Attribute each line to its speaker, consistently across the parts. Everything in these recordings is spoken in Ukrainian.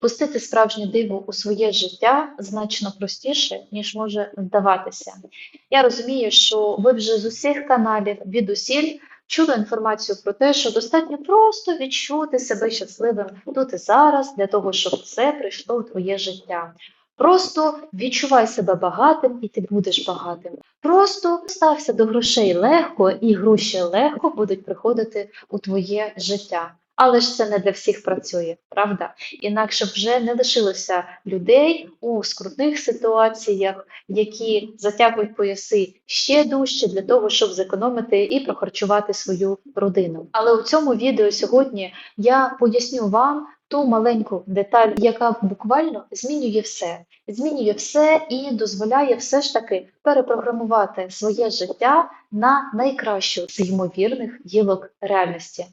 Speaker 1: Пустити справжнє диво у своє життя значно простіше, ніж може здаватися. Я розумію, що ви вже з усіх каналів від усіль чули інформацію про те, що достатньо просто відчути себе щасливим тут і зараз для того, щоб це прийшло в твоє життя. Просто відчувай себе багатим, і ти будеш багатим. Просто стався до грошей легко, і гроші легко будуть приходити у твоє життя. Але ж це не для всіх працює, правда? Інакше вже не лишилося людей у скрутних ситуаціях, які затягують пояси ще дужче для того, щоб зекономити і прохарчувати свою родину. Але у цьому відео сьогодні я поясню вам ту маленьку деталь, яка буквально змінює все, змінює все і дозволяє все ж таки перепрограмувати своє життя на найкращу з ймовірних гілок реальності.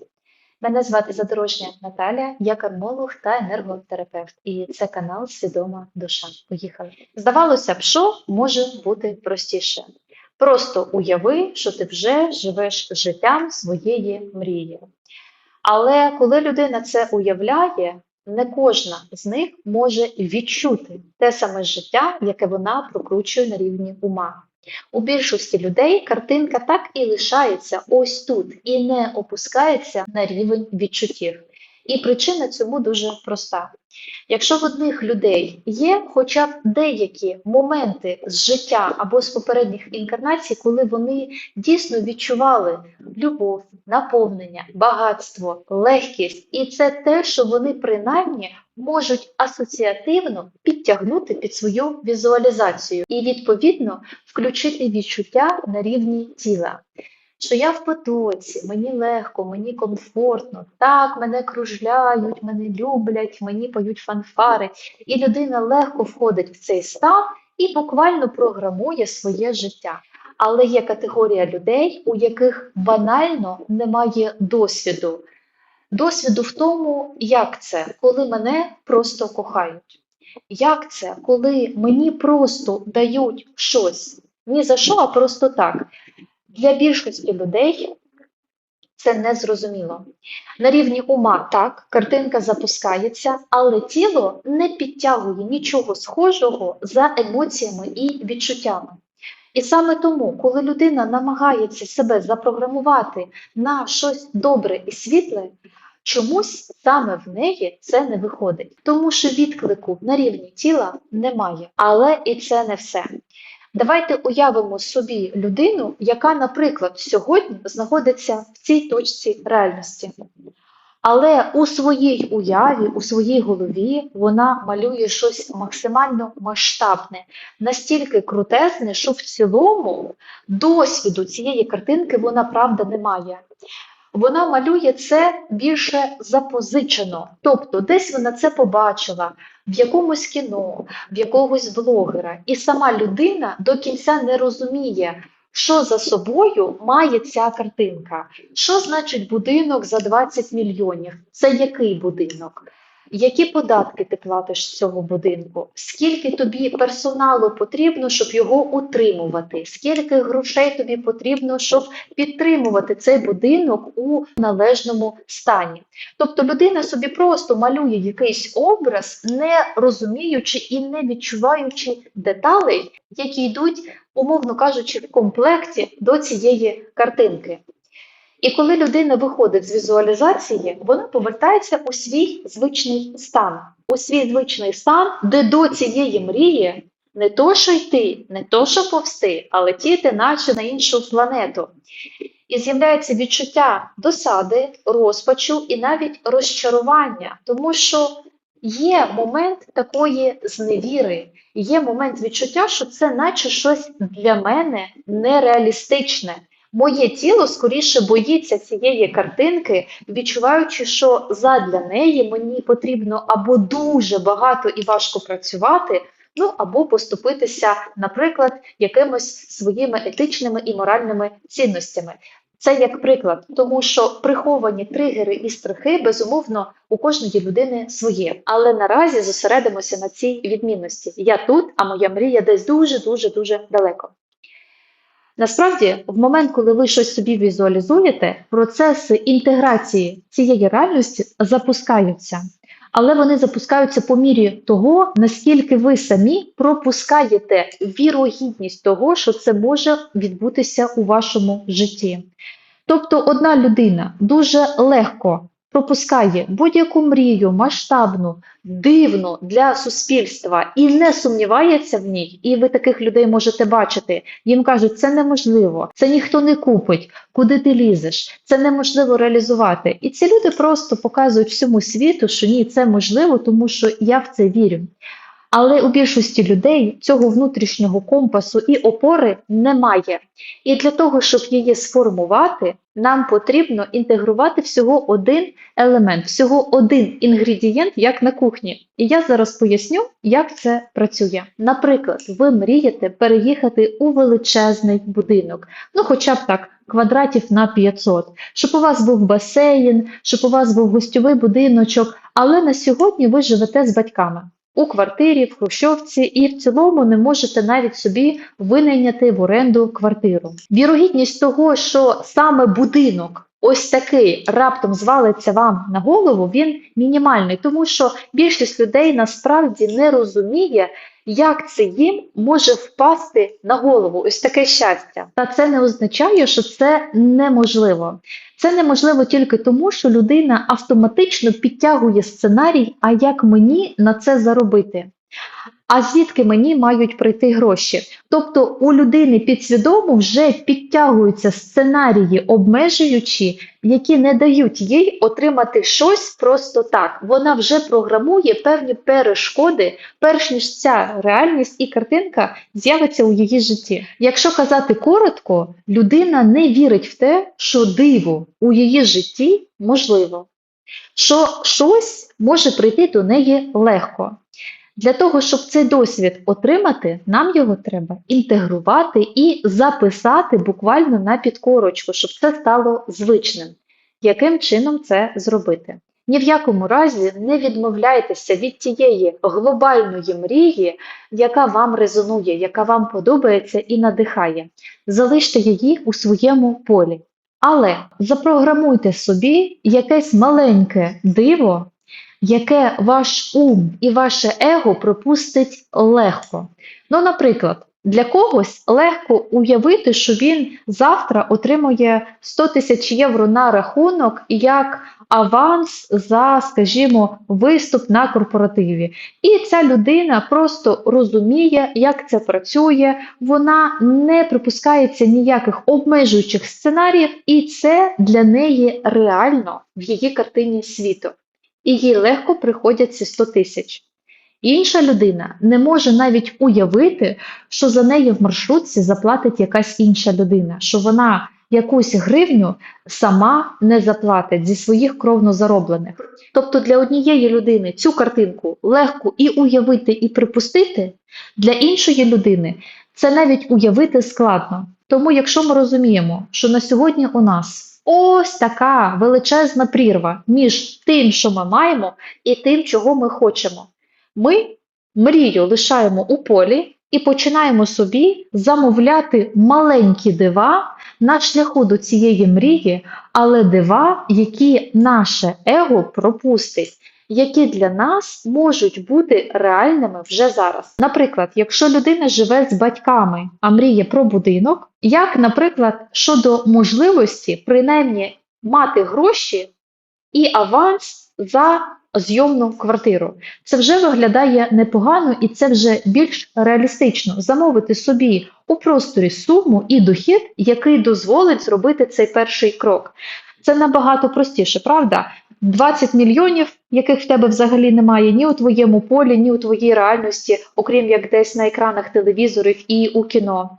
Speaker 1: Мене звати Задорожня Наталя, я кармолог та енерготерапевт, і це канал Свідома Душа. Поїхали. Здавалося б, що може бути простіше. Просто уяви, що ти вже живеш життям своєї мрії. Але коли людина це уявляє, не кожна з них може відчути те саме життя, яке вона прокручує на рівні ума. У більшості людей картинка так і лишається ось тут і не опускається на рівень відчуттів. І причина цьому дуже проста. Якщо в одних людей є хоча б деякі моменти з життя або з попередніх інкарнацій, коли вони дійсно відчували любов, наповнення, багатство, легкість, і це те, що вони принаймні можуть асоціативно підтягнути під свою візуалізацію і, відповідно, включити відчуття на рівні тіла що я в потоці, мені легко, мені комфортно, так, мене кружляють, мене люблять, мені поють фанфари. І людина легко входить в цей стан і буквально програмує своє життя. Але є категорія людей, у яких банально немає досвіду. Досвіду в тому, як це, коли мене просто кохають. Як це, коли мені просто дають щось ні за що, а просто так. Для більшості людей це не зрозуміло. На рівні ума так, картинка запускається, але тіло не підтягує нічого схожого за емоціями і відчуттями. І саме тому, коли людина намагається себе запрограмувати на щось добре і світле, чомусь саме в неї це не виходить, тому що відклику на рівні тіла немає. Але і це не все. Давайте уявимо собі людину, яка, наприклад, сьогодні знаходиться в цій точці реальності. Але у своїй уяві, у своїй голові вона малює щось максимально масштабне, настільки крутезне, що в цілому досвіду цієї картинки вона правда не має. Вона малює це більше запозичено, тобто десь вона це побачила, в якомусь кіно, в якогось блогера, і сама людина до кінця не розуміє, що за собою має ця картинка. Що значить будинок за 20 мільйонів? Це який будинок? Які податки ти платиш з цього будинку? Скільки тобі персоналу потрібно, щоб його утримувати? Скільки грошей тобі потрібно, щоб підтримувати цей будинок у належному стані? Тобто людина собі просто малює якийсь образ, не розуміючи і не відчуваючи деталей, які йдуть, умовно кажучи, в комплекті до цієї картинки. І коли людина виходить з візуалізації, вона повертається у свій звичний стан, у свій звичний стан, де до цієї мрії не то, що йти, не то, що повсти, а летіти, наче на іншу планету. І з'являється відчуття досади, розпачу і навіть розчарування, тому що є момент такої зневіри, є момент відчуття, що це наче щось для мене нереалістичне. Моє тіло скоріше боїться цієї картинки, відчуваючи, що задля неї мені потрібно або дуже багато і важко працювати, ну або поступитися, наприклад, якимось своїми етичними і моральними цінностями. Це як приклад, тому що приховані тригери і страхи, безумовно, у кожної людини своє. Але наразі зосередимося на цій відмінності. Я тут, а моя мрія десь дуже дуже дуже далеко. Насправді, в момент, коли ви щось собі візуалізуєте, процеси інтеграції цієї реальності запускаються. але вони запускаються по мірі того, наскільки ви самі пропускаєте вірогідність того, що це може відбутися у вашому житті. Тобто одна людина дуже легко пропускає будь-яку мрію, масштабну, дивну для суспільства і не сумнівається в ній, і ви таких людей можете бачити. Їм кажуть, це неможливо, це ніхто не купить, куди ти лізеш, це неможливо реалізувати. І ці люди просто показують всьому світу, що ні, це можливо, тому що я в це вірю. Але у більшості людей цього внутрішнього компасу і опори немає. І для того, щоб її сформувати, нам потрібно інтегрувати всього один елемент, всього один інгредієнт, як на кухні. І я зараз поясню, як це працює. Наприклад, ви мрієте переїхати у величезний будинок, ну хоча б так, квадратів на 500, щоб у вас був басейн, щоб у вас був гостьовий будиночок, але на сьогодні ви живете з батьками. У квартирі, в Хрущовці, і в цілому не можете навіть собі винайняти в оренду квартиру. Вірогідність того, що саме будинок ось такий раптом звалиться вам на голову, він мінімальний, тому що більшість людей насправді не розуміє, як це їм може впасти на голову ось таке щастя. Та це не означає, що це неможливо. Це неможливо тільки тому, що людина автоматично підтягує сценарій, а як мені на це заробити. А звідки мені мають прийти гроші? Тобто у людини підсвідомо вже підтягуються сценарії обмежуючі, які не дають їй отримати щось просто так. Вона вже програмує певні перешкоди, перш ніж ця реальність і картинка з'явиться у її житті. Якщо казати коротко, людина не вірить в те, що диво у її житті можливо, що щось може прийти до неї легко. Для того, щоб цей досвід отримати, нам його треба інтегрувати і записати буквально на підкорочку, щоб це стало звичним. Яким чином це зробити? Ні в якому разі не відмовляйтеся від тієї глобальної мрії, яка вам резонує, яка вам подобається і надихає. Залиште її у своєму полі. Але запрограмуйте собі якесь маленьке диво, яке ваш ум і ваше его пропустить легко. Ну, наприклад, для когось легко уявити, що він завтра отримує 100 тисяч євро на рахунок як аванс за, скажімо, виступ на корпоративі. І ця людина просто розуміє, як це працює, вона не припускається ніяких обмежуючих сценаріїв, і це для неї реально в її картині світу і їй легко приходять ці 100 тисяч. Інша людина не може навіть уявити, що за неї в маршрутці заплатить якась інша людина, що вона якусь гривню сама не заплатить зі своїх кровно зароблених. Тобто для однієї людини цю картинку легко і уявити, і припустити, для іншої людини це навіть уявити складно. Тому, якщо ми розуміємо, що на сьогодні у нас Ось така величезна прірва між тим, що ми маємо, і тим, чого ми хочемо. Ми мрію лишаємо у полі і починаємо собі замовляти маленькі дива на шляху до цієї мрії, але дива, які наше его пропустить. Які для нас можуть бути реальними вже зараз. Наприклад, якщо людина живе з батьками, а мріє про будинок, як, наприклад, щодо можливості принаймні мати гроші і аванс за зйомну квартиру. Це вже виглядає непогано і це вже більш реалістично замовити собі у просторі суму і дохід, який дозволить зробити цей перший крок. Це набагато простіше, правда? 20 мільйонів, яких в тебе взагалі немає ні у твоєму полі, ні у твоїй реальності, окрім як десь на екранах телевізорів і у кіно.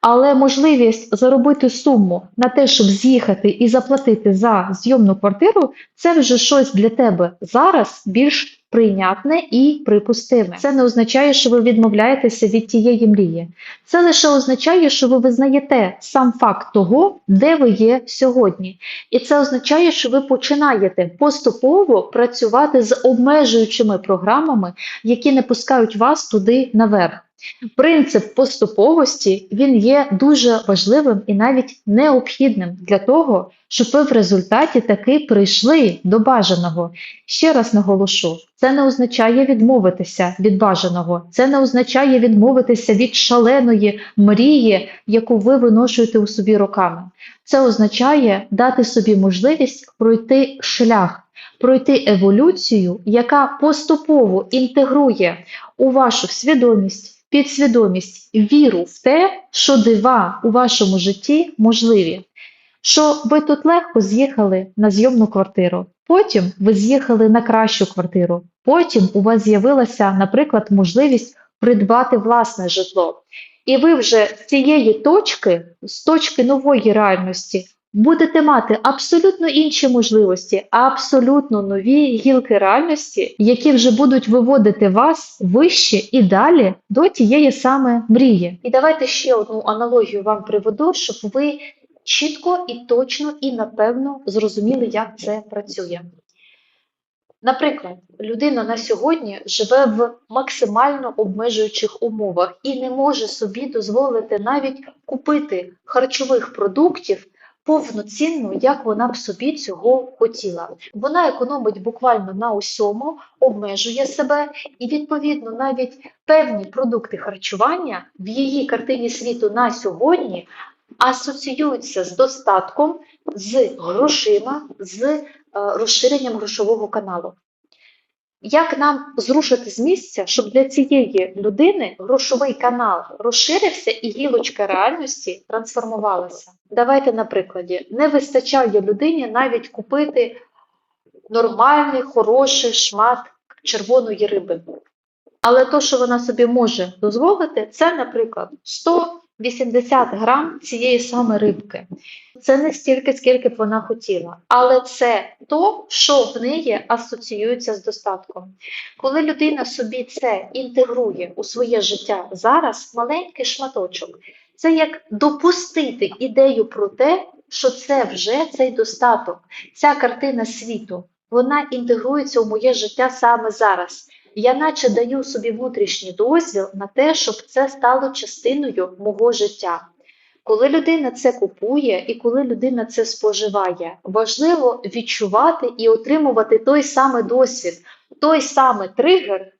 Speaker 1: Але можливість заробити суму на те, щоб з'їхати і заплатити за зйомну квартиру, це вже щось для тебе зараз більш прийнятне і припустиме. Це не означає, що ви відмовляєтеся від тієї мрії. Це лише означає, що ви визнаєте сам факт того, де ви є сьогодні. І це означає, що ви починаєте поступово працювати з обмежуючими програмами, які не пускають вас туди наверх. Принцип поступовості він є дуже важливим і навіть необхідним для того, щоб ви в результаті таки прийшли до бажаного. Ще раз наголошу, це не означає відмовитися від бажаного, це не означає відмовитися від шаленої мрії, яку ви виношуєте у собі роками. Це означає дати собі можливість пройти шлях, пройти еволюцію, яка поступово інтегрує у вашу свідомість, підсвідомість, віру в те, що дива у вашому житті можливі. Що ви тут легко з'їхали на зйомну квартиру, потім ви з'їхали на кращу квартиру, потім у вас з'явилася, наприклад, можливість придбати власне житло. І ви вже з цієї точки, з точки нової реальності, будете мати абсолютно інші можливості, абсолютно нові гілки реальності, які вже будуть виводити вас вище і далі до тієї саме мрії. І давайте ще одну аналогію вам приведу, щоб ви чітко і точно і напевно зрозуміли, як це працює. Наприклад, людина на сьогодні живе в максимально обмежуючих умовах і не може собі дозволити навіть купити харчових продуктів повноцінно, як вона б собі цього хотіла. Вона економить буквально на усьому, обмежує себе, і відповідно навіть певні продукти харчування в її картині світу на сьогодні асоціюються з достатком, з грошима, з е, розширенням грошового каналу. Як нам зрушити з місця, щоб для цієї людини грошовий канал розширився і гілочка реальності трансформувалася? Давайте на прикладі. Не вистачає людині навіть купити нормальний, хороший шмат червоної риби. Але то, що вона собі може дозволити, це, наприклад, 180 грам цієї саме рибки. Це не стільки, скільки б вона хотіла, але це то, що в неї асоціюється з достатком. Коли людина собі це інтегрує у своє життя зараз, маленький шматочок, це як допустити ідею про те, що це вже цей достаток, ця картина світу, вона інтегрується у моє життя саме зараз. Я наче даю собі внутрішній дозвіл на те, щоб це стало частиною мого життя. Коли людина це купує і коли людина це споживає, важливо відчувати і отримувати той самий досвід, той самий тригер,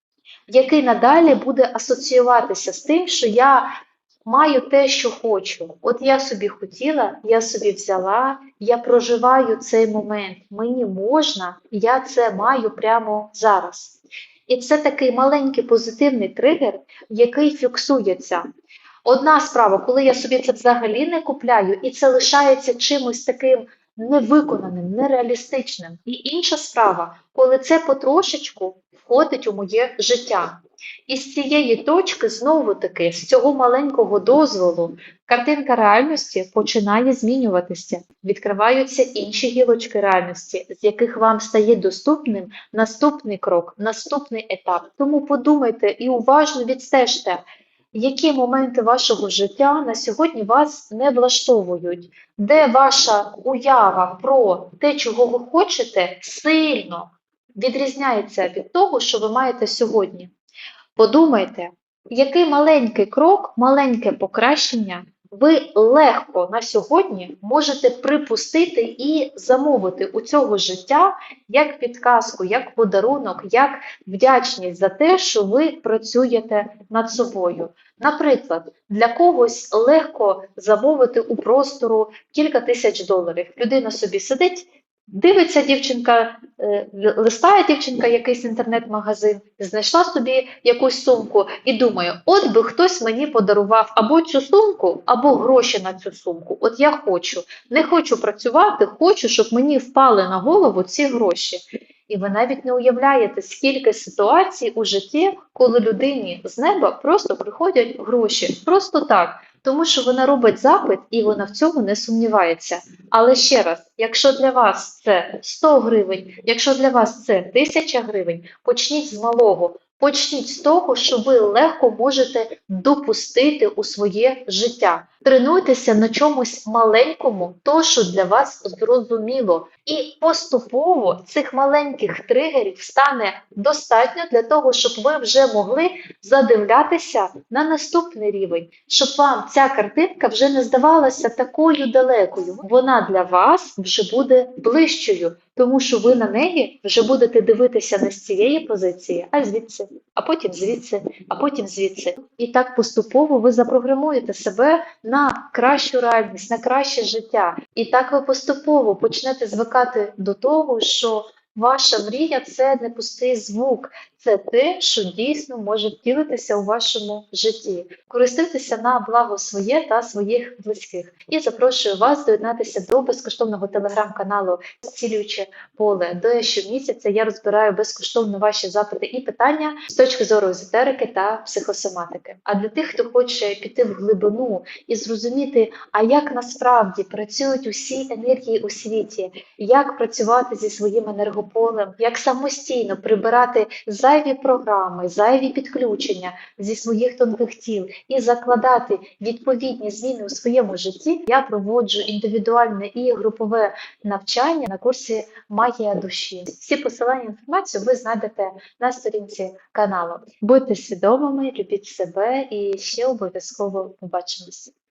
Speaker 1: який надалі буде асоціюватися з тим, що я маю те, що хочу. От я собі хотіла, я собі взяла, я проживаю цей момент. Мені можна, я це маю прямо зараз. І це такий маленький позитивний тригер, який фіксується. Одна справа, коли я собі це взагалі не купляю, і це лишається чимось таким невиконаним, нереалістичним. І інша справа, коли це потрошечку входить у моє життя. І з цієї точки, знову таки, з цього маленького дозволу, картинка реальності починає змінюватися. Відкриваються інші гілочки реальності, з яких вам стає доступним наступний крок, наступний етап. Тому подумайте і уважно відстежте, які моменти вашого життя на сьогодні вас не влаштовують, де ваша уява про те, чого ви хочете, сильно відрізняється від того, що ви маєте сьогодні. Подумайте, який маленький крок, маленьке покращення ви легко на сьогодні можете припустити і замовити у цього життя як підказку, як подарунок, як вдячність за те, що ви працюєте над собою. Наприклад, для когось легко замовити у простору кілька тисяч доларів. Людина собі сидить. Дивиться дівчинка, е, листає дівчинка якийсь інтернет-магазин, знайшла собі якусь сумку і думає, от би хтось мені подарував або цю сумку, або гроші на цю сумку. От я хочу. Не хочу працювати, хочу, щоб мені впали на голову ці гроші. І ви навіть не уявляєте, скільки ситуацій у житті, коли людині з неба просто приходять гроші. Просто так. тому що вона робить запит і вона в цьому не сумнівається. Але ще раз, якщо для вас це 100 гривень, якщо для вас це 1000 гривень, почніть з малого. Почніть з того, що ви легко можете допустити у своє життя. Тренуйтеся на чомусь маленькому, то що для вас зрозуміло. І поступово цих маленьких тригерів стане достатньо для того, щоб ви вже могли задивлятися на наступний рівень, щоб вам ця картинка вже не здавалася такою далекою. Вона для вас вже буде ближчою, тому що ви на неї вже будете дивитися не з цієї позиції, а звідси, а потім звідси, а потім звідси. І так поступово ви запрограмуєте себе на кращу реальність, на краще життя. І так ви поступово почнете звикати до того, що ваша мрія це не пустий звук, це те, що дійсно може втілитися у вашому житті. Користуйтеся на благо своє та своїх близьких. І запрошую вас доєднатися до безкоштовного телеграм-каналу Зцілююче поле, де щомісяця я розбираю безкоштовно ваші запити і питання з точки зору езотерики та психосоматики. А для тих, хто хоче піти в глибину і зрозуміти, а як насправді працюють усі енергії у світі, як працювати зі своїм енергополем, як самостійно прибирати зайві програми, зайві підключення зі своїх тонких тіл і закладати відповідні зміни у своєму житті, я проводжу індивідуальне і групове навчання на курсі Магія душі. Всі посилання інформацію ви знайдете на сторінці каналу. Будьте свідомими, любіть себе і ще обов'язково побачимося.